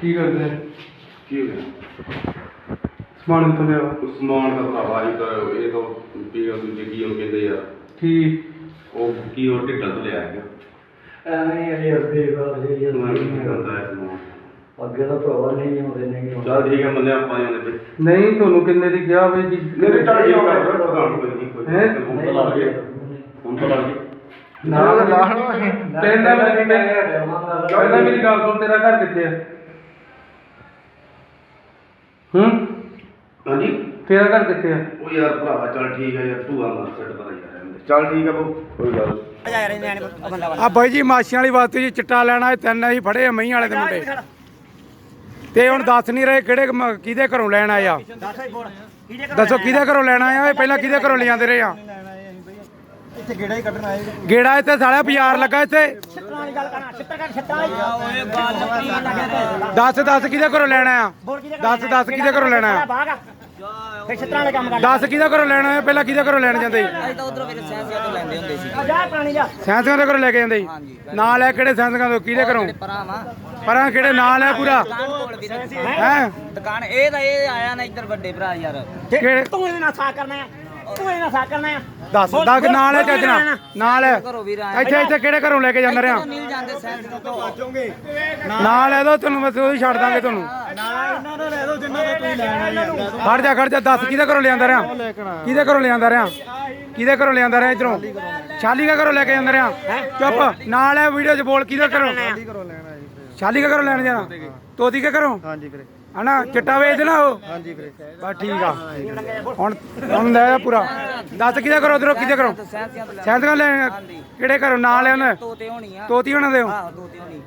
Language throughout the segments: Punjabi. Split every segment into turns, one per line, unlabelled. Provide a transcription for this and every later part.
ਕੀ ਕਰਦੇ?
ਕੀ ਹੋ ਗਿਆ?
ਸਮਾਨ ਕਿੱਥੋਂ ਲਿਆ
ਉਸਮਾਨ ਦਾ ਭਰਾਵਾ ਇਹ ਤਾਂ ਇਹ ਤਾਂ ਪੀਗਾ ਦੂਜੇ ਕੀ ਉਹਨੂੰ ਕਹਿੰਦੇ ਯਾਰ
ਕੀ?
ਉਹ ਕੀ ਉਹ ਢਿੱਡਾਂ ਤੋਂ ਲਿਆ ਹੈਗਾ
ਐਵੇਂ ਹੀ ਅਜੇ ਅੱਗੇ ਬਾਅਦ ਜਿਹੜੀ
ਤੂੰ ਐਵੇਂ ਕੀ ਕਰਦਾ ਹੈ ਸਮਾਨ?
ਅੱਗੇ ਦਾ ਭਰਾ ਨਹੀਂ ਨਹੀਂ ਆਉਂਦੇ
ਚਲ ਠੀਕ ਹੈ ਮੰਨਿਆ ਆਪਾਂ ਜਾਂਦੇ ਪਏ
ਨਹੀਂ ਤੁਹਾਨੂੰ ਕਿੰਨੇ ਦੀ ਕਿਹਾ ਬਈ ਜੀ?
ਮੇਰੇ ਚੱਲ ਠੀਕ ਹੈ ਪ੍ਰਧਾਨ ਕੋਈ ਨਹੀਂ ਕੋਈ
ਹੈਂ?
ਹੁਣ ਤਾਂ ਲੱਗ ਗਿਆ ਹੁਣ ਤਾਂ ਲੱਗ ਗਿਆ
ਨਾ ਲਾਹਣਾ ਮੈਂ ਮੇਰੀ ਗੱਲ ਸੁਣ ਤੇਰਾ ਘਰ ਕਿੱਥੇ ਆ? ਹੂੰ?
ਹਾਂਜੀ?
ਤੇਰਾ ਘਰ ਕਿੱਥੇ ਆ?
ਉਹ ਯਾਰ ਭਰਾਵਾ ਚੱਲ ਠੀਕ ਹੈ ਯਾਰ ਤੂੰ ਆ ਨਾ ਸੈੱਟ ਪਤਾ ਯਾਰ ਐਵੇਂ। ਚੱਲ ਠੀਕ ਹੈ ਬੋ ਕੋਈ ਗੱਲ ਨੀ।
ਆ ਬਾਈ ਜੀ ਵਾਲੀ ਵਾਸਤੇ ਜੀ ਚਿੱਟਾ ਲੈਣਾ ਇਹ ਤਿੰਨ ਅਸੀਂ ਫੜੇ ਆ ਮਹੀਂ ਵਾਲੇ ਦੇ ਮੁੰਡੇ। ਤੇ ਹੁਣ ਦੱਸ ਨਹੀਂ ਰਹੇ ਕਿਹੜੇ ਮ- ਕਿਹਦੇ ਘਰੋਂ ਲੈਣ ਆਏ ਆ? ਦੱਸੋ ਕਿਹਦੇ ਘਰੋਂ ਲੈਣ ਆਏ ਆ? ਇਹ ਪਹਿਲਾਂ ਕਿਹਦੇ ਘਰੋਂ ਲਿਆਂਦੇ ਰਹੇ ਆ?
ਇੱਥੇ ਗੇੜਾ ਹੀ ਕੱਢਣ ਆਏ
ਗੇੜਾ ਇੱਥੇ ਸਾਲਿਆ ਬਾਜ਼ਾਰ ਲੱਗਾ ਇੱਥੇ। ਦੱਸ ਦੱਸ ਕਿਹਦੇ ਘਰੋਂ ਲੈਣਾ ਆ? ਦੱਸ ਦੱਸ ਕਿਹਦੇ ਘਰੋਂ ਲੈਣਾ ਆ?
ਫਿਰ ਛਤਰਾਂ ਵਾਲੇ ਕੰਮ ਕਰ
ਦੱਸ ਕਿਹਦੇ ਘਰੋਂ ਲੈਣਾ ਆ? ਪਹਿਲਾਂ ਕਿਹਦੇ ਘਰੋਂ ਲੈਣ ਜਾਂਦੇ
ਅਸੀਂ ਤਾਂ ਉਧਰੋਂ ਫਿਰ ਸੈਂਸੀਆ ਤੋਂ ਲੈਂਦੇ ਹੁੰਦੇ ਸੀ। ਜਾ ਪੁਰਾਣੀ ਜਾ।
ਸੈਂਸਿਆਂ ਦੇ ਘਰੋਂ ਲੈ ਕੇ ਜਾਂਦੇ ਸੀ? ਨਾਲ ਹੈ ਕਿਹੜੇ ਸੈਂਸਿਆਂ ਤੋਂ? ਕਿਹਦੇ ਘਰੋਂ?
ਪਰਾਵਾ
ਪਰਾਂ ਕਿਹੜੇ? ਨਾਲ ਹੈ ਪੂਰਾ? ਹੈ?
ਦੁਕਾਨ ਇਹ ਤਾਂ ਇਹ ਆਇਆ ਨਾ ਇੱਧਰ ਵੱਡੇ ਭਰਾ ਯਾਰ।
ਕਿਹੜੇ?
ਤੂੰ ਇਹਦੇ ਨਾਲ ਕਰਨਾ ਆ। ਤੂੰ ਇਹਦੇ ਨਾਲ ਕਰਨਾ ਆ।
ਦੱਸ ਦੱਸ ਨਾਲ ਹੈ
ਵੀਰੇ
ਨਾਲ। ਹੈ।
ਘਰੋਂ ਵੀਰ ਆਇਆ
ਇੱਥੇ ਇੱਥੇ ਕਿਹੜੇ ਘਰੋਂ ਲੈ ਕੇ ਜਾਂਦਾ
ਮਿਲ ਤੋਂ।
ਨਾਲ ਹੈ ਦੋ ਤੁਹਾਨੂੰ ਬਸ ਉਹੀ ਛੱਡ ਦਾਂਗੇ ਤੁਹਾਨੂੰ।
ਇਹਨਾਂ ਦਾ ਲੈ ਦੋ ਜਿੰਨਾ ਦਾ ਤੁਸੀਂ ਲੈਣਾ ਯਾਰ
ਖੜ ਜਾ ਖੜ ਜਾ ਦੱਸ ਕਿਹਦੇ ਘਰੋਂ ਲਿਆਂਦਾ ਰਿਹਾ? ਕਿਹਦੇ ਘਰੋਂ ਲਿਆਂਦਾ ਰਿਹਾ? ਕਿਹਦੇ ਘਰੋਂ ਲਿਆਂਦਾ ਰਿਹਾ ਇਧਰੋਂ? ਸ਼ਾਲੀ ਕਾ ਘਰੋਂ ਲੈ ਕੇ ਜਾਂਦਾ ਰਿਹਾ? ਚੁੱਪ। ਨਾਲ ਹੈ ਵੀਡੀਓ 'ਚ ਬੋਲ ਕਿਹਦੇ ਘਰੋਂ? ਸ਼ਾਲੀ ਕਾ ਘਰੋਂ ਲੈਣ ਜਾਣਾ? ਤੋਤੀ ਕਾ ਘਰੋਂ?
ਹਾਂਜੀ ਵੀਰੇ।
ਹਨਾ? ਚਿੱਟਾ ਵੇਚਦੇ ਨਾ ਉਹ?
ਹਾਂਜੀ ਵੀਰੇ।
ਬਸ ਠੀਕ ਆ। ਹੁਣ ਹੁਣ ਲੈ ਜਾ ਪੂਰਾ। ਦੱਸ ਕਿਹਦੇ ਘਰੋਂ ਉਧਰੋਂ ਕਿਹਦੇ ਘਰੋਂ?
ਸੈਂਸੀਆ ਤੋਂ ਲੈ
ਸੈਂਦ ਕਾ ਲੈ ਕਿਹੜੇ ਘਰੋਂ? ਨਾਲ ਹੈ ਉਹਨੇ?
ਤੋਤੇ ਹੋਣੀ ਆ।
ਤੋਤੀ ਉਹਨਾਂ ਦੇ
ਆਹੋ ਤੋਤੇ ਹੋਣੀ।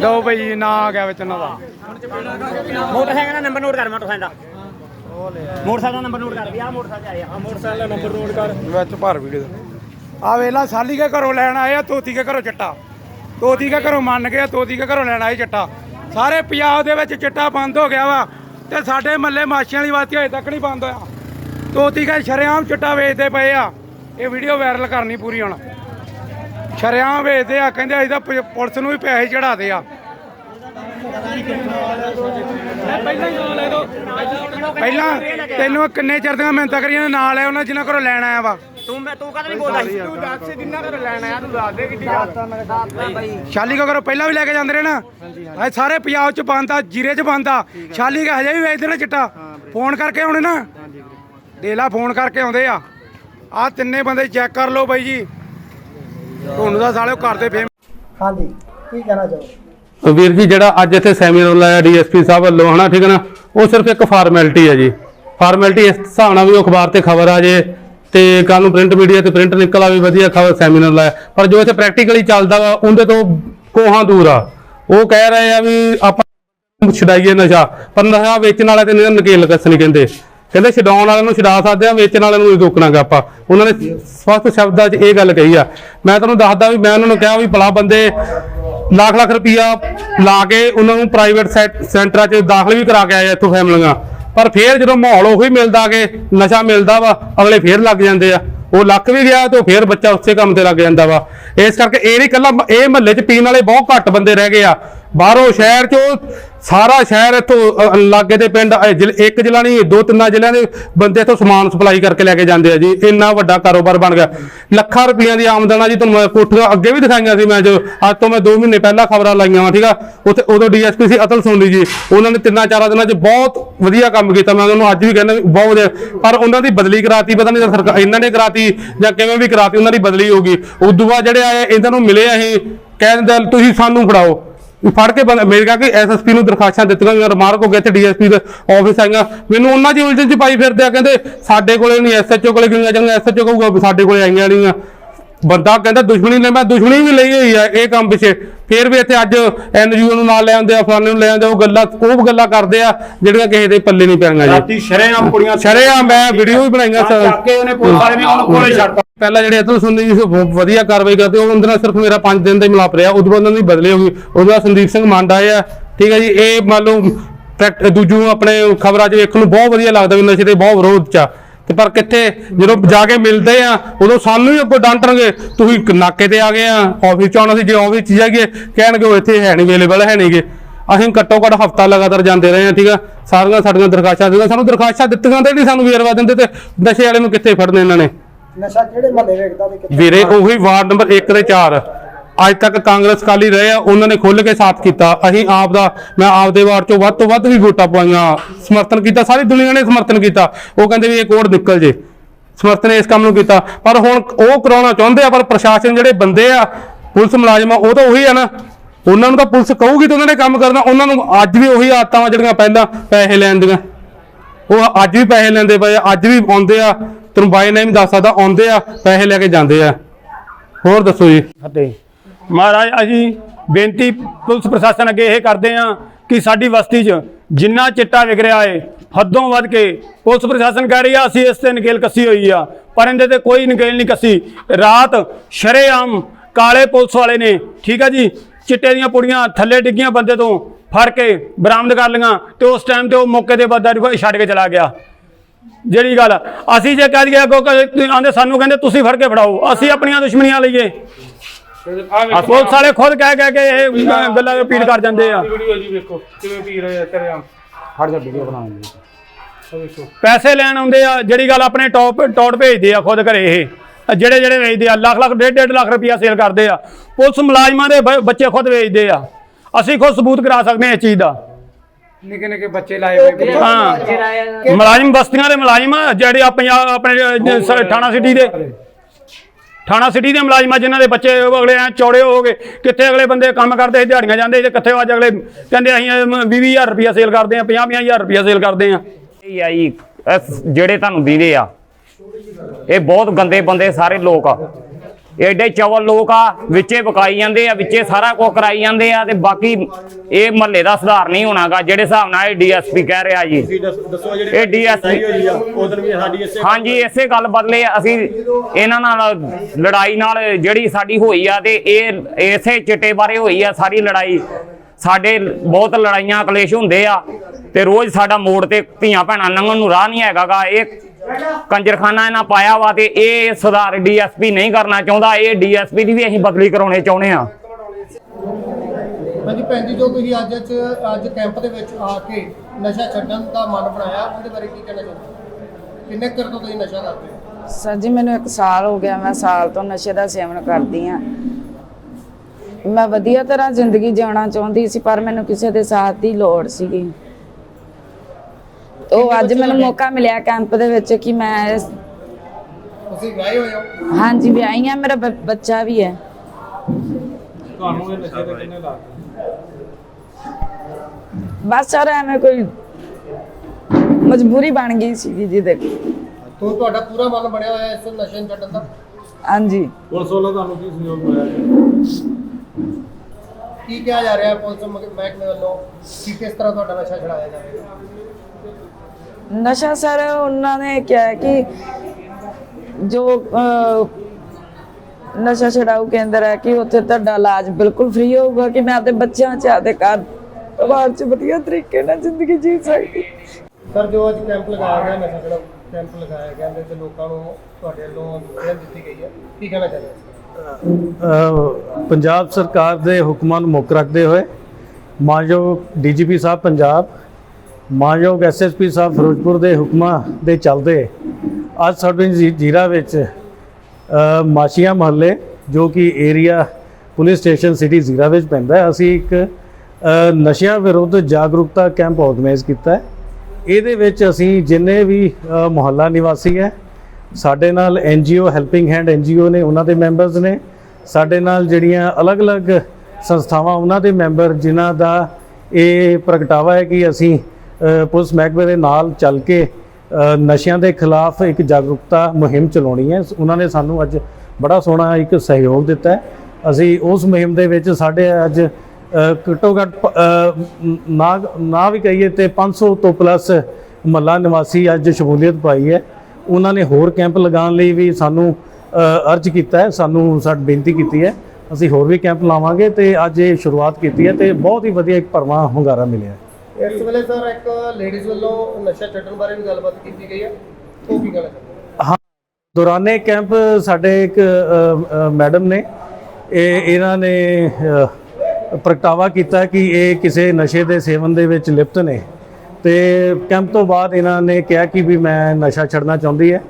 ਦੋ ਬਈ ਨਾ ਆ ਗਿਆ ਵਿੱਚ ਉਹਨਾਂ ਦਾ।
ਮੋਟਰਸਾਈਕਲ ਦਾ ਨੰਬਰ ਨੋਟ ਕਰ ਮੋਟਰਸਾਈਕਲ ਦਾ। ਮੋਟਰਸਾਈਕਲ ਦਾ ਨੰਬਰ ਨੋਟ ਕਰ ਵੀ ਆ ਮੋਟਰਸਾਈਕਲ ਆਇਆ ਆ ਮੋਟਰਸਾਈਕਲ ਦਾ ਨੰਬਰ ਨੋਟ ਕਰ।
ਵਿੱਚ ਭਰ ਵੀਡੀਓ ਦਾ। ਆ ਵੇਲਾ ਸਾਲੀ ਕੇ ਘਰੋਂ ਲੈਣ ਆਏ ਆ ਤੋਤੀ ਕੇ ਘਰੋਂ ਚਿੱਟਾ। ਤੋਤੀ ਕੇ ਘਰੋਂ ਮੰਨ ਗਿਆ ਤੋਤੀ ਕੇ ਘਰੋਂ ਲੈਣ ਆਏ ਚਿੱਟਾ। ਸਾਰੇ ਪੰਜਾਬ ਦੇ ਵਿੱਚ ਚਿੱਟਾ ਬੰਦ ਹੋ ਗਿਆ ਵਾ ਤੇ ਸਾਡੇ ਮੱਲੇ ਮਾਸ਼ੀਆਂ ਵਾਲੀ ਵਾਤੀ ਹਜੇ ਤੱਕ ਨਹੀਂ ਬੰਦ ਹੋਇਆ। ਤੋਤੀ ਕੇ ਸ਼ਰੇਆਮ ਚਿੱਟਾ ਵੇਚਦੇ ਪਏ ਆ। ਇਹ ਵੀਡੀਓ ਵਾਇਰਲ ਕਰਨੀ ਪੂਰੀ ਹੁਣ। ਸ਼ਰੇਆਮ ਵੇਚਦੇ ਆ, ਕਹਿੰਦੇ ਅਸੀਂ ਤਾਂ ਪੁਲਿਸ ਨੂੰ ਵੀ ਪੈਸੇ ਚੜਾਦੇ ਆ। ਪਹਿਲਾਂ ਤੈਨੂੰ ਕਿੰਨੇ ਚਿਰ ਦੀਆਂ ਮਿਹਨਤਾਂ ਕਰੀਆਂ ਨਾਲ ਹੈ ਉਹਨਾਂ ਜਿਨ੍ਹਾਂ ਕੋਲੋਂ ਲੈਣ ਆਇਆ ਵਾ।
ਤੂੰ ਮੈਂ ਤੂੰ ਕਦ ਨਹੀਂ ਬੋਲਦਾ। ਸੀ ਤੂੰ ਦੱਸ ਜਿੰਨਾ ਕਰ ਲੈਣਾ ਆ ਤੂੰ ਦੱਸ ਦੇ ਕਿੱਡੀ ਗੱਲ। ਬਾਈ।
ਸ਼ਾਲੀ ਕੋ ਘਰੋਂ ਪਹਿਲਾਂ ਵੀ ਲੈ ਕੇ ਜਾਂਦੇ ਰਹੇ ਨਾ। ਇਹ ਸਾਰੇ ਪੰਜਾਬ ਚ ਬੰਦਾ ਜੀਰੇ ਚ ਬੰਦਾ ਸ਼ਾਲੀ ਕਾ ਹਜੇ ਵੀ ਵੇਚਦੇ ਨੇ ਚਿੱਟਾ। ਫੋਨ ਕਰਕੇ ਆਉਣੇ ਨਾ। ਦੇ ਲਾ ਫੋਨ ਕਰਕੇ ਆਉਂਦੇ ਆ। ਆ ਤਿੰਨੇ ਬੰਦੇ ਚੈੱਕ ਕਰ ਲਓ ਬਾਈ ਜੀ। ਤੁਹਾਨੂੰ ਤਾਂ ਸਾਲੇ ਕਰਦੇ ਫੇਮ
ਹਾਂਜੀ ਕੀ ਕਹਿਣਾ ਚਾਹੋ
ਵੀਰ ਜੀ ਜਿਹੜਾ ਅੱਜ ਇੱਥੇ ਸੈਮੀਨਾਰ ਲਾਇਆ ਡੀਐਸਪੀ ਸਾਹਿਬ ਵੱਲੋਂ ਹਨਾ ਠੀਕ ਹੈ ਨਾ? ਉਹ ਸਿਰਫ ਇੱਕ ਫਾਰਮੈਲਿਟੀ ਹੈ ਜੀ। ਫਾਰਮੈਲਿਟੀ ਇਸ ਹਿਸਾਬ ਨਾਲ ਵੀ ਉਹ ਅਖਬਾਰ ਤੇ ਖਬਰ ਆ ਜੇ। ਤੇ ਕੱਲ ਨੂੰ ਪ੍ਰਿੰਟ ਮੀਡੀਆ ਤੇ ਪ੍ਰਿੰਟ ਨਿਕਲ ਆਵੇ ਵਧੀਆ ਖਬਰ ਸੈਮੀਨਾਰ ਲਾਇਆ ਪਰ ਜੋ ਇੱਥੇ ਪ੍ਰੈਕਟੀਕਲੀ ਚੱਲਦਾ ਵਾ, ਉਹਦੇ ਤੋਂ ਕੋਹਾਂ ਦੂਰ ਆ। ਉਹ ਕਹਿ ਰਹੇ ਆ ਵੀ ਆਪਾਂ ਛਡਾਈਏ ਨਸ਼ਾ, ਪਰ ਨਸ਼ਾ ਵੇਚਣ ਵਾਲੇ ਤੇ ਨਕੇਲ ਕੱਸ ਨਹੀਂ ਕਹਿੰਦੇ। ਕਹਿੰਦੇ ਛਡਾਉਣ ਵਾਲਿਆਂ ਨੂੰ ਛਡਾ ਸਕਦੇ ਆ, ਵੇਚਣ ਵਾਲਿਆਂ ਨੂੰ ਨਹੀਂ ਰੋਕਣਾਗਾ ਆਪਾਂ। ਉਹਨਾਂ ਨੇ ਸਪਸ਼ਟ ਸ਼ਬਦਾਂ 'ਚ ਇਹ ਗੱਲ ਕਹੀ ਆ। ਮੈਂ ਤੁਹਾਨੂੰ ਦੱਸਦਾ ਵੀ ਮੈਂ ਉਹਨਾਂ ਨੂੰ ਕਿਹਾ ਵੀ ਭਲਾ ਬੰਦੇ ਲੱਖ ਲੱਖ ਰੁਪਈਆ ਲਾ ਕੇ ਉਹਨਾਂ ਨੂੰ ਪ੍ਰਾਈਵੇਟ ਸੈਂਟਰਾਂ 'ਚ ਦਾਖਲ ਵੀ ਕਰਾ ਕੇ ਆਏ ਇੱਥੋਂ ਫੈਮਲੀਆਂ ਪਰ ਫੇਰ ਜਦੋਂ ਮਾਹੌਲ ਉਹੀ ਮਿਲਦਾ ਕਿ ਨਸ਼ਾ ਮਿਲਦਾ ਵਾ, ਅਗਲੇ ਫੇਰ ਲੱਗ ਜਾਂਦੇ ਆ। ਉਹ ਲੱਕ ਵੀ ਗਿਆ ਤੇ ਉਹ ਫੇਰ ਬੱਚਾ ਉਸੇ ਕੰਮ ਤੇ ਲੱਗ ਜਾਂਦਾ ਵਾ। ਇਸ ਕਰਕੇ ਇਹ ਨਹੀਂ ਕੱਲਾ ਇਹ ਮਹੱਲੇ 'ਚ ਪੀਣ ਵਾਲੇ ਬਹੁਤ ਘੱਟ ਬੰਦੇ ਰਹਿ ਗਏ ਆ। ਬਾਹਰੋਂ ਸ਼ਹਿਰ 'ਚੋਂ ਸਾਰਾ ਸ਼ਹਿਰ ਇੱਥੋਂ ਲਾਗੇ ਦੇ ਪਿੰਡ, ਇਹ ਜ਼ਿਲ੍ਹੇ- ਇੱਕ ਜ਼ਿਲ੍ਹਾ ਨਹੀਂ, ਦੋ ਤਿੰਨਾਂ ਜ਼ਿਲ੍ਹਿਆਂ ਦੇ ਬੰਦੇ ਇੱਥੋਂ ਸਮਾਨ ਸਪਲਾਈ ਕਰਕੇ ਲੈ ਕੇ ਜਾਂਦੇ ਆ ਜੀ। ਇੰਨਾ ਵੱਡਾ ਕਾਰੋਬਾਰ ਬਣ ਗਿਆ। ਲੱਖਾਂ ਰੁਪਈਆਂ ਦੀ ਆਮਦਨ ਆ ਜੀ, ਤੁਹਾਨੂੰ ਮੈਂ ਕੋਠੀਆਂ ਅੱਗੇ ਵੀ ਦਿਖਾਈਆਂ ਸੀ ਮੈਂ ਜੋ ਅੱਜ ਤੋਂ ਮੈਂ 2 ਮਹੀਨੇ ਪਹਿਲਾਂ ਖਬਰਾਂ ਲਾਈਆਂ ਵਾ, ਠੀਕ ਆ? ਉੱਥੇ ਉਦੋਂ ਡੀਐਸਪੀ ਸੀ ਅਤਲ ਸੋਨੀ ਜੀ। ਉਹਨਾਂ ਨੇ ਤਿੰਨਾਂ ਚਾਰਾਂ ਦਿਨਾਂ 'ਚ ਬਹੁਤ ਵਧੀਆ ਕੰਮ ਕੀਤਾ। ਮੈਂ ਉਹਨਾਂ ਨੂੰ ਅੱਜ ਵੀ ਕਹਿੰਦਾ ਬਹੁਤ ਵਧੀਆ। ਪਰ ਉਹਨਾਂ ਦੀ ਬਦਲੀ ਕਰਾਤੀ, ਪਤਾ ਨਹੀਂ ਸਰਕਾਰ ਇਹਨਾਂ ਨੇ ਕਰਾਤੀ ਜਾਂ ਕਿਵੇਂ ਵੀ ਕਰਾਤੀ, ਉਹਨਾਂ ਦੀ ਬਦਲੀ ਹੋ ਗਈ। ਉਦੋਂ ਬਾਅਦ ਜਿਹੜੇ ਆਏ, ਇਹਨਾਂ ਨੂੰ ਮਿਲੇ ਅਸੀਂ ਕਹਿੰਦੇ ਤੁਸੀਂ ਸਾਨੂੰ ਫੜਾਓ। ਫੜ ਕੇ ਮੇਰੇ ਕਹਾ ਕਿ ਐਸਐਸਪੀ ਨੂੰ ਦਰਖਾਸਤਾਂ ਦਿੱਤੀਆਂ ਗਈਆਂ ਰਿਮਾਰਕ ਹੋ ਗਿਆ ਤੇ ਡੀਐਸਪੀ ਦੇ ਆਫਿਸ ਆਈਆਂ। ਮੈਨੂੰ ਉਹਨਾਂ ਦੀ ਉਲਝਣ ਚ ਪਾਈ ਫਿਰਦੇ ਆ ਕਹਿੰਦੇ ਸਾਡੇ ਕੋਲੇ ਨਹੀਂ ਐਸਐਚਓ ਕੋਲੇ ਕਿਉਂ ਜਾਂਗੇ ਐਸਐਚਓ ਕਹੂਗਾ ਸਾਡੇ ਕੋਲੇ ਆਈਆਂ ਨਹੀਂ ਆ। ਬੰਦਾ ਕਹਿੰਦਾ ਦੁਸ਼ਮਣੀ ਨੇ ਮੈਂ ਦੁਸ਼ਮਣੀ ਵੀ ਲਈ ਹੋਈ ਆ ਇਹ ਕੰਮ ਪਿੱਛੇ। ਫੇਰ ਵੀ ਇੱਥੇ ਅੱਜ ਐਨਜੀਓ ਨੂੰ ਨਾਲ ਲੈ ਆਉਂਦੇ ਆ ਫਲਾਣੇ ਨੂੰ ਲੈ ਆਉਂਦੇ ਉਹ ਗੱਲਾਂ ਉਹ ਗੱਲਾਂ ਕਰਦੇ ਆ ਜਿਹੜੀਆਂ ਕਿਸੇ ਦੇ ਪੱਲੇ ਨਹੀਂ ਪੈਣੀਆਂ ਜੀ।
ਰਾਤੀ ਸ਼ਰੇਆਮ ਕੁੜੀਆਂ
ਸ਼ਰੇਆਮ ਮੈਂ ਵੀਡੀਓ ਵੀ ਬਣਾਈਆਂ ਸਰ।
ਚੱਕ ਕੇ ਉਹਨੇ ਪੁਲਿਸ ਵਾਲੇ ਵੀ ਉਹਨੂੰ ਕੋਲੇ ਛੱਡਤਾ
ਪਹਿਲਾਂ ਜਿਹੜੇ ਅਤਲ ਸੁਣਦੇ ਜੀ ਵਧੀਆ ਕਾਰਵਾਈ ਕਰਦੇ, ਉਹ ਉਹਦੇ ਨਾਲ ਸਿਰਫ ਮੇਰਾ 5 ਦਿਨ ਦਾ ਹੀ ਮਿਲਾਪ ਰਿਹਾ। ਉਦੋਂ ਬਾਅਦ ਉਹਨਾਂ ਦੀ ਬਦਲੀ ਹੋ ਗਈ। ਉਹਦੇ ਬਾਅਦ ਸੰਦੀਪ ਸਿੰਘ ਮੰਡ ਆਏ ਆ। ਠੀਕ ਹੈ ਜੀ, ਇਹ ਮੰਨ ਲਓ ਫੈਕਟ ਦੂਜੂ ਆਪਣੇ ਖਬਰਾਂ 'ਚ ਵੇਖਣ ਨੂੰ ਬਹੁਤ ਵਧੀਆ ਲੱਗਦਾ ਵੀ ਨਸ਼ੇ ਦੇ ਬਹੁਤ ਵਿਰੋਧ 'ਚ ਆ। ਤੇ ਪਰ ਕਿੱਥੇ ਜਦੋਂ ਜਾ ਕੇ ਮਿਲਦੇ ਆ, ਉਦੋਂ ਸਾਨੂੰ ਹੀ ਅੱਗੋਂ ਡਾਂਟਣਗੇ, ਤੁਸੀਂ ਨਾਕੇ ਤੇ ਆ ਗਏ ਆ ਆਫਿਸ ਚ ਆਉਣਾ ਸੀ, ਜੇ ਆਫਿਸ ਚ ਜਾਈਏ, ਕਹਿਣਗੇ ਉਹ ਇੱਥੇ ਹੈ ਨਹੀਂ ਅਵੇਲੇਬਲ ਹੈ ਨਹੀਂਗੇ ਅਸੀਂ ਘੱਟੋ ਘੱਟ ਹਫਤਾ ਲਗਾਤਾਰ ਜਾਂਦੇ ਰਹੇ ਆ, ਠੀਕ ਆ। ਸਾਰੀਆਂ ਸਾਡੀਆਂ ਦਰਖਾਸਤਾਂ ਦਿੱਤੀਆਂ। ਸਾਨੂੰ ਦਰਖਾਸਤਾਂ ਦਿੱਤੀਆਂ ਤੇ ਨਹੀਂ ਸਾਨੂੰ ਵੇਰਵਾ ਦਿੰਦੇ ਤੇ ਨਸ਼ੇ ਵਾਲੇ ਨੂੰ ਕਿੱਥੇ ਫੜਨੇ ਇਹਨਾਂ ਨੇ?
ਨਸ਼ਾ ਕਿਹੜੇ ਮਹੱਲੇ ਵੇਖਦਾ ਤੇ ਕਿੱਥੇ?
ਵੀਰੇ ਉਹੀ ਵਾਰਡ ਨੰਬਰ 1 ਤੇ 4 ਅੱਜ ਤੱਕ ਕਾਂਗਰਸ ਕਾਲੀ ਰਹੇ ਆ ਉਹਨਾਂ ਨੇ ਖੁੱਲ ਕੇ ਸਾਥ ਕੀਤਾ। ਅਸੀਂ ਆਪ ਦਾ ਮੈਂ ਆਪ ਦੇ ਚੋਂ ਵੱਧ ਤੋਂ ਵੱਧ ਵੀ ਵੋਟਾਂ ਪਾਈਆਂ। ਸਮਰਥਨ ਕੀਤਾ ਸਾਰੀ ਦੁਨੀਆ ਨੇ ਸਮਰਥਨ ਕੀਤਾ। ਉਹ ਕਹਿੰਦੇ ਵੀ ਇਹ ਕੋਡ ਨਿਕਲ ਜੇ। ਸਮਰਥਨ ਇਸ ਕੰਮ ਨੂੰ ਕੀਤਾ। ਪਰ ਹੁਣ ਉਹ ਕਰਾਉਣਾ ਚਾਹੁੰਦੇ ਆ ਪਰ ਪ੍ਰਸ਼ਾਸਨ ਜਿਹੜੇ ਬੰਦੇ ਆ ਪੁਲਿਸ ਮੁਲਾਜ਼ਮ ਆ, ਉਹ ਤਾਂ ਉਹੀ ਆ ਨਾ। ਉਹਨਾਂ ਨੂੰ ਤਾਂ ਪੁਲਿਸ ਕਹੂਗੀ ਤੇ ਉਹਨਾਂ ਨੇ ਕੰਮ ਕਰਨਾ। ਉਹਨਾਂ ਨੂੰ ਅੱਜ ਵੀ ਉਹੀ ਆਦਤਾਂ ਜਿਹੜੀਆਂ ਪਹਿਲਾਂ ਪੈਸੇ ਲੈਣ ਦੀਆਂ। ਉਹ ਅੱਜ ਵੀ ਪੈਸੇ ਲੈਂਦੇ ਪਏ ਅੱਜ ਵੀ ਆਉਂਦੇ ਆ। ਤੈਨੂੰ ਬਾਈ ਨੇ ਵੀ ਦੱਸ ਸਕਦਾ ਆਉਂਦੇ ਆ ਪੈਸੇ ਲੈ ਕੇ ਜਾਂਦੇ ਆ। ਹੋਰ ਦੱਸੋ ਜੀ।
ਫਤਿਹ। ਮਹਾਰਾਜ ਅਸੀਂ ਬੇਨਤੀ ਪੁਲਿਸ ਪ੍ਰਸ਼ਾਸਨ ਅੱਗੇ ਇਹ ਕਰਦੇ ਹਾਂ ਕਿ ਸਾਡੀ ਬਸਤੀ 'ਚ ਜਿੰਨਾ ਚਿੱਟਾ ਵਿਕ ਰਿਹਾ ਏ ਹੱਦੋਂ ਵੱਧ ਕੇ ਪੁਲਿਸ ਪ੍ਰਸ਼ਾਸਨ ਕਹਿ ਰਹੀ ਆ ਅਸੀਂ ਇਸ ਤੇ ਨਕੇਲ ਕੱਸੀ ਹੋਈ ਆ। ਪਰ ਇਹਦੇ ਤੇ ਕੋਈ ਨਕੇਲ ਨਹੀਂ ਕੱਸੀ। ਰਾਤ ਸ਼ਰੇਆਮ ਕਾਲੇ ਪੁਲਿਸ ਵਾਲੇ ਨੇ ਠੀਕ ਆ ਜੀ ਚਿੱਟੇ ਦੀਆਂ ਪੁੜੀਆਂ ਥੱਲੇ ਡਿੱਗੀਆਂ ਬੰਦੇ ਤੋਂ ਫੜ ਕੇ ਬਰਾਮਦ ਕਰ ਲਈਆਂ ਤੇ ਉਸ ਟਾਈਮ ਤੇ ਉਹ ਮੌਕੇ ਤੇ ਬੰਦਾ ਛੱਡ ਕੇ ਚਲਾ ਗਿਆ। ਜਿਹੜੀ ਗੱਲ ਅਸੀਂ ਜੇ ਕਹਿ ਦਈਏ ਅੱਗੋਂ ਆਂਦੇ ਸਾਨੂੰ ਕਹਿੰਦੇ ਤੁਸੀਂ ਫੜ ਕੇ ਫੜਾਓ ਅਸੀਂ ਆਪਣੀਆਂ ਦੁਸ਼ਮਣੀਆਂ ਲਈਏ। ਆ ਪੁਲਿਸ ਵਾਲੇ ਖੁਦ ਕਹਿ ਕਹਿ ਕੇ ਇਹ ਗੱਲਾਂ ਰਿਪੀਟ ਕਰ ਜਾਂਦੇ ਆ।
ਵੀਡੀਓ ਜੀ ਵੇਖੋ ਕਿਵੇਂ ਪੀ ਰਹੇ ਆ ਤੇਰੇ ਆਮ
ਪੈਸੇ ਲੈਣ ਆਉਂਦੇ ਆ ਜਿਹੜੀ ਗੱਲ ਆਪਣੇ ਟੌਪ ਟੌਟ ਭੇਜਦੇ ਆ ਖੁਦ ਘਰੇ ਇਹ। ਜਿਹੜੇ ਜਿਹੜੇ ਵੇਚਦੇ ਆ ਲੱਖ ਲੱਖ ਡੇਢ ਡੇਢ ਲੱਖ ਰੁਪਇਆ ਸੇਲ ਕਰਦੇ ਆ। ਪੁਲਿਸ ਮੁਲਾਜ਼ਮਾਂ ਦੇ ਬੱਚੇ ਖੁਦ ਵੇਚਦੇ ਆ। ਅਸੀਂ ਖੁਦ ਸਬੂਤ ਕਰਾ ਸਕਦੇ ਹਾਂ ਇਸ ਚੀਜ਼ ਦਾ।
ਨਿੱਕੇ ਨਿੱਕੇ ਬੱਚੇ ਲਾਏ ਪਏ
ਹਾਂ। ਮੁਲਾਜ਼ਮ ਬਸਤੀਆਂ ਦੇ ਮੁਲਾਜ਼ਮ ਆ, ਜਿਹੜੇ ਆ ਪੰਜਾਬ ਆਪਣੇ ਸ- ਥਾਣਾ ਸਿਟੀ ਦੇ। ਥਾਣਾ ਸਿਟੀ ਦੇ ਮੁਲਾਜ਼ਮ ਆ, ਜਿਨ੍ਹਾਂ ਦੇ ਬੱਚੇ ਉਹ ਅਗਲੇ ਐ ਚੌੜੇ ਹੋ ਗਏ। ਕਿੱਥੇ ਅਗਲੇ ਬੰਦੇ ਕੰਮ ਕਰਦੇ ਸੀ ਦਿਹਾੜੀਆਂ ਜਾਂਦੇ ਸੀ ਤੇ ਕਿੱਥੇ ਅੱਜ ਅਗਲੇ ਕਹਿੰਦੇ ਅਸੀਂ 20000 ਰੁਪਇਆ ਸੇਲ ਕਰਦੇ ਆ 50 ਹਜ਼ਾਰ ਰੁਪਇਆ ਸੇਲ ਕਰਦੇ ਆ
ਇਹ ਆਈ ਇਸ ਜਿਹੜੇ ਤੁਹਾਨੂੰ ਦੀਦੇ ਆ ਇਹ ਬਹੁਤ ਗੰਦੇ ਬੰਦੇ ਸਾਰੇ ਲੋਕ ਆ। ਐਡੇ ਚਵਲ ਲੋਕ ਆ ਵਿੱਚੇ ਵਕਾਈ ਜਾਂਦੇ ਆ ਵਿੱਚੇ ਸਾਰਾ ਕੁਝ ਕਰਾਈ ਜਾਂਦੇ ਆ ਤੇ ਬਾਕੀ ਇਹ ਮਹੱਲੇ ਦਾ ਸੁਧਾਰ ਨਹੀਂ ਹੋਣਾਗਾ ਜਿਹੜੇ ਹਿਸਾਬ ਨਾਲ ਇਹ ਡੀਐਸਪੀ ਕਹਿ ਰਿਹਾ ਜੀ।
ਦੱਸੋ
ਇਹ ਡੀਐਸਪੀ ਹਾਂਜੀ ਇਸੇ ਗੱਲ ਬਦਲੇ ਅਸੀਂ ਇਹਨਾਂ ਨਾਲ ਲੜਾਈ ਨਾਲ ਜਿਹੜੀ ਸਾਡੀ ਹੋਈ ਆ ਤੇ ਇਹ ਇਸੇ ਚਿੱਟੇ ਬਾਰੇ ਹੋਈ ਆ ਸਾਰੀ ਲੜਾਈ। ਸਾਡੇ ਬਹੁਤ ਲੜਾਈਆਂ ਕਲੇਸ਼ ਹੁੰਦੇ ਆ ਤੇ ਰੋਜ਼ ਸਾਡਾ ਮੋੜ ਤੇ ਧੀਆਂ ਭੈਣਾਂ ਲੰਘਣ ਨੂੰ ਰਾਹ ਨਹੀਂ ਹੈਗਾਗਾ ਇਹ ਕੰਜਰਖਾਨਾ ਇਹਨਾਂ ਪਾਇਆ ਵਾ ਤੇ ਇਹ ਸੁਧਾਰ ਡੀਐਸਪੀ ਨਹੀਂ ਕਰਨਾ ਚਾਹੁੰਦਾ ਇਹ ਡੀਐਸਪੀ ਦੀ ਵੀ ਅਸੀਂ ਬਦਲੀ ਕਰਾਉਣੇ ਚਾਹੁੰਦੇ ਆ
ਹਾਂਜੀ ਭੈਣ ਜੀ ਜੋ ਤੁਸੀਂ ਅੱਜ ਚ- ਅੱਜ ਕੈਂਪ ਦੇ ਵਿੱਚ ਆ ਕੇ ਨਸ਼ਾ ਛੱਡਣ ਦਾ ਮਨ ਬਣਾਇਆ ਉਹਦੇ ਬਾਰੇ ਕੀ ਕਹਿਣਾ ਚਾਹੁੰਦੇ ਕਿੰਨੇ ਕਰ ਤੋਂ ਤੁਸੀਂ ਨਸ਼ਾ ਕਰਦੇ ਹੋ?
ਸਰ ਜੀ ਮੈਨੂੰ ਇੱਕ ਸਾਲ ਹੋ ਗਿਆ ਮੈਂ ਸਾਲ ਤੋਂ ਨਸ਼ੇ ਦਾ ਸੇਵਨ ਕਰਦੀ ਆ ਮੈਂ ਵਧੀਆ ਤਰ੍ਹਾਂ ਜ਼ਿੰਦਗੀ ਜਿਉਣਾ ਚਾਹੁੰਦੀ ਸੀ ਪਰ ਮੈਨੂੰ ਕਿਸੇ ਦੇ ਸਾਥ ਦੀ ਲੋੜ ਸੀਗੀ। ਉਹ ਅੱਜ ਮੈਨੂੰ ਮੌਕਾ ਮਿਲਿਆ ਕੈਂਪ ਦੇ ਵਿੱਚ ਕਿ ਮੈਂ
ਤੁਸੀਂ ਵਿਆਹੇ ਹੋਏ ਹੋ?
ਹਾਂਜੀ ਵਿਆਹੀ ਆ ਮੇਰਾ ਬ- ਬੱਚਾ ਵੀ ਹੈ।
ਤੁਹਾਨੂੰ ਇਹ ਨਸ਼ੇ ਦੇ ਕਿੰਨੇ ਲਾ
ਬਸ ਸਰ ਐਵੇਂ ਕੋਈ ਮਜਬੂਰੀ ਬਣ ਗਈ ਸੀ ਜੀ ਦੇਖੋ।
ਤੋ ਤੁਹਾਡਾ ਪੂਰਾ ਮਨ ਬਣਿਆ ਹੋਇਆ ਇਸ ਨਸ਼ੇ ਨੂੰ ਛੱਡਣ ਦਾ?
ਹਾਂਜੀ।
ਪੁਲਿਸ ਵੱਲੋਂ ਤੁਹਾਨੂੰ ਕੀ ਸਹਿਯੋਗ ਮਿਲਿਆ
ਕੀ ਕਿਹਾ ਜਾ ਰਿਹਾ ਪੁਲਿਸ ਮਹ- ਮਹਿਕਮੇ ਵੱਲੋਂ? ਕਿ ਕਿਸ ਤਰ੍ਹਾਂ ਤੁਹਾਡਾ ਨਸ਼ਾ ਛਡਾਇਆ ਜਾਵੇਗਾ?
ਨਸ਼ਾ ਸਰ ਉਹਨਾਂ ਨੇ ਕਿਹਾ ਹੈ ਕਿ ਜੋ ਅਹ, ਨਸ਼ਾ ਛਡਾਊ ਕੇਂਦਰ ਹੈ ਕਿ ਉੱਥੇ ਤੁਹਾਡਾ ਇਲਾਜ ਬਿਲਕੁਲ ਫ੍ਰੀ ਹੋਊਗਾ ਕਿ ਮੈਂ ਆਪਣੇ ਬੱਚਿਆਂ ਚ ਆਪਦੇ ਘਰ ਪਰਿਵਾਰ ਚ ਵਧੀਆ ਤਰੀਕੇ ਨਾਲ ਜ਼ਿੰਦਗੀ ਜੀ ਸਕਦੀ।
ਸਰ ਜੋ ਅੱਜ ਕੈਂਪ ਲਗਾਇਆ ਗਿਆ ਨਸ਼ਾ ਛਡਾਊ ਕੈਂਪ ਲਗਾਇਆ ਗਿਆ ਇਹਦੇ ਤੇ ਲੋਕਾਂ ਨੂੰ ਤੁਹਾਡੇ ਵੱਲੋਂ ਸੇਧ ਦਿੱਤੀ ਗਈ ਹੈ। ਕੀ ਕਹਿਣਾ ਚਾਹੁੰਦੇ ਹੋ?
ਅ, ਪੰਜਾਬ ਸਰਕਾਰ ਦੇ ਹੁਕਮਾਂ ਨੂੰ ਮੁੱਖ ਰੱਖਦੇ ਹੋਏ ਮਾਨਯੋਗ ਡੀਜੀਪੀ ਸਾਹਿਬ ਪੰਜਾਬ ਮਾਨਯੋਗ ਐਸਐਸਪੀ ਸਾਹਿਬ ਫਿਰੋਜ਼ਪੁਰ ਦੇ ਹੁਕਮਾਂ ਦੇ ਚੱਲਦੇ ਅੱਜ ਸਾਡੇ ਜੀ- ਜੀਰਾ ਵਿੱਚ ਮਾਸ਼ੀਆਂ ਮਹੱਲੇ ਜੋ ਕਿ area police station city Zira ਵਿੱਚ ਪੈਂਦਾ ਹੈ। ਅਸੀਂ ਇੱਕ ਨਸ਼ਿਆਂ ਵਿਰੁੱਧ ਜਾਗਰੂਕਤਾ ਕੈਂਪ ਆਰਗੇਨਾਈਜ਼ ਕੀਤਾ ਹੈ। ਇਹਦੇ ਵਿੱਚ ਅਸੀਂ ਜਿੰਨੇ ਵੀ ਮੁਹੱਲਾ ਨਿਵਾਸੀ ਹੈ, ਸਾਡੇ ਨਾਲ ਐਨਜੀਓ ਹੈਲਪਿੰਗ ਹੈਂਡ ਐਨਜੀਓ ਨੇ, ਉਹਨਾਂ ਦੇ ਮੈਂਬਰਸ ਨੇ, ਸਾਡੇ ਨਾਲ ਜਿਹੜੀਆਂ ਅਲੱਗ-ਅਲੱਗ ਸੰਸਥਾਵਾਂ ਉਹਨਾਂ ਦੇ ਮੈਂਬਰ ਜਿਨ੍ਹਾਂ ਦਾ ਇਹ ਪ੍ਰਗਟਾਵਾ ਹੈ ਕਿ ਅਸੀਂ ਪੁਲਿਸ ਮਹਿਕਮੇ ਦੇ ਨਾਲ ਚੱਲ ਕੇ ਨਸ਼ਿਆਂ ਦੇ ਖਿਲਾਫ ਇੱਕ ਜਾਗਰੂਕਤਾ ਮੁਹਿੰਮ ਚਲਾਉਣੀ ਹੈ। ਉਹਨਾਂ ਨੇ ਸਾਨੂੰ ਅੱਜ ਬੜਾ ਸੋਹਣਾ ਇੱਕ ਸਹਿਯੋਗ ਦਿੱਤਾ ਅਸੀਂ ਉਸ ਮੁਹਿੰਮ ਦੇ ਵਿੱਚ ਸਾਡੇ ਅੱਜ ਘੱਟੋ ਘੱਟ ਨਾ ਨਾ ਵੀ ਕਹੀਏ ਤੇ 500 ਤੋਂ ਪਲੱਸ ਮਹੱਲਾ ਨਿਵਾਸੀ ਅੱਜ ਸ਼ਮੂਲੀਅਤ ਪਾਈ ਹੈ। ਉਹਨਾਂ ਨੇ ਹੋਰ ਕੈਂਪ ਲਗਾਉਣ ਲਈ ਵੀ ਸਾਨੂੰ ਅਰਜ਼ ਕੀਤਾ ਹੈ। ਸਾਨੂੰ ਸਾਡੀ ਬੇਨਤੀ ਕੀਤੀ ਹੈ। ਅਸੀਂ ਹੋਰ ਵੀ ਕੈਂਪ ਲਾਵਾਂਗੇ ਤੇ ਅੱਜ ਇਹ ਸ਼ੁਰੂਆਤ ਕੀਤੀ ਹੈ ਤੇ ਬਹੁਤ ਹੀ ਵਧੀਆ ਇੱਕ ਭਰਵਾਂ ਹੁੰਗਾਰਾ ਮਿਲਿਆ
ਇਸ ਵੇਲੇ ਸਰ ਇੱਕ ਲੇਡੀਜ਼ ਵੱਲੋਂ ਨਸ਼ਾ ਛੱਡਣ ਬਾਰੇ ਵੀ ਗੱਲਬਾਤ ਕੀਤੀ ਗਈ ਹੈ। ਉਹ ਕੀ ਕਹਿਣਾ ਚਾਹੁੰਦੇ
ਹਾਂ, ਦੌਰਾਨੇ ਕੈਂਪ ਸਾਡੇ ਇੱਕ ਮੈਡਮ ਨੇ। ਇਹ ਇਹਨਾਂ ਨੇ ਪ੍ਰਗਟਾਵਾ ਕੀਤਾ ਕਿ ਇਹ ਕਿਸੇ ਨਸ਼ੇ ਦੇ ਸੇਵਨ ਦੇ ਵਿੱਚ ਲਿਪਤ ਨੇ। ਤੇ ਕੈਂਪ ਤੋਂ ਬਾਅਦ ਇਹਨਾਂ ਨੇ ਕਿਹਾ ਕਿ ਵੀ ਮੈਂ ਨਸ਼ਾ ਛੱਡਣਾ ਚਾਹੁੰਦੀ ਹੈ।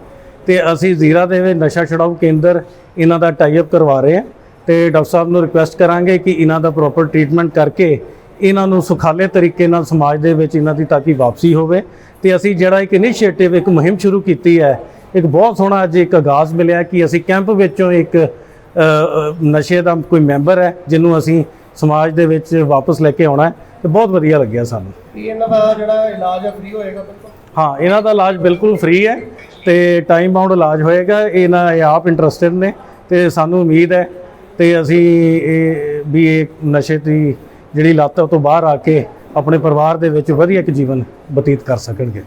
ਤੇ ਅਸੀਂ ਜ਼ੀਰਾ ਦੇ ਵਿੱਚ ਨਸ਼ਾ ਛਡਾਊ ਕੇਂਦਰ ਇਹਨਾਂ ਦਾ ਟਾਈ ਅਪ ਕਰਵਾ ਰਹੇ ਹਾਂ। ਤੇ ਡਾਕਟਰ ਸਾਹਿਬ ਨੂੰ ਰਿਕੁਐਸਟ ਕਰਾਂਗੇ ਕਿ ਇਹਨਾਂ ਦਾ ਪ੍ਰੋਪਰ ਟ੍ਰੀਟਮੈਂਟ ਕਰਕੇ ਇਹਨਾਂ ਨੂੰ ਸੁਖਾਲੇ ਤਰੀਕੇ ਨਾਲ ਸਮਾਜ ਦੇ ਵਿੱਚ ਇਹਨਾਂ ਦੀ ਤਾਂ ਕਿ ਵਾਪਸੀ ਹੋਵੇ। ਤੇ ਅਸੀਂ ਜਿਹੜਾ ਇੱਕ ਇਨੀਸ਼ੀਏਟਿਵ ਇੱਕ ਮੁਹਿੰਮ ਸ਼ੁਰੂ ਕੀਤੀ ਹੈ ਇੱਕ ਬਹੁਤ ਸੋਹਣਾ ਅੱਜ ਇੱਕ ਆਗਾਜ਼ ਮਿਲਿਆ ਕਿ ਅਸੀਂ ਕੈਂਪ ਵਿੱਚੋਂ ਇੱਕ ਨਸ਼ੇ ਦਾ ਕੋਈ ਮੈਂਬਰ ਹੈ ਜਿਹਨੂੰ ਅਸੀਂ ਸਮਾਜ ਦੇ ਵਿੱਚ ਵਾਪਸ ਲੈ ਕੇ ਆਉਣਾ ਹੈ। ਤੇ ਬਹੁਤ ਵਧੀਆ ਲੱਗਿਆ ਸਾਨੂੰ।
ਇਹਨਾਂ ਦਾ ਜਿਹੜਾ ਇਲਾਜ ਹੈ ਫ੍ਰੀ ਹੋਏਗਾ ਬਿਲਕੁਲ?
ਹਾਂ ਇਹਨਾਂ ਦਾ ਇਲਾਜ ਬਿਲਕੁਲ ਫ੍ਰੀ ਹੈ ਤੇ ਟਾਈਮ ਬਾਉਂਡ ਇਲਾਜ ਹੋਏਗਾ। ਇਹਨਾਂ ਇਹ ਆਪ ਇੰਟਰਸਟਿਡ ਨੇ ਤੇ ਸਾਨੂੰ ਉਮੀਦ ਹੈ ਤੇ ਅਸੀਂ ਇਹ ਵੀ ਇਹ ਨਸ਼ੇ ਦੀ ਜਿਹੜੀ ਲੱਤ ਤੋਂ ਬਾਹਰ ਆ ਕੇ ਆਪਣੇ ਪਰਿਵਾਰ ਦੇ ਵਿੱਚ ਵਧੀਆ ਇੱਕ ਜੀਵਨ ਬਤੀਤ ਕਰ ਸਕਣਗੇ।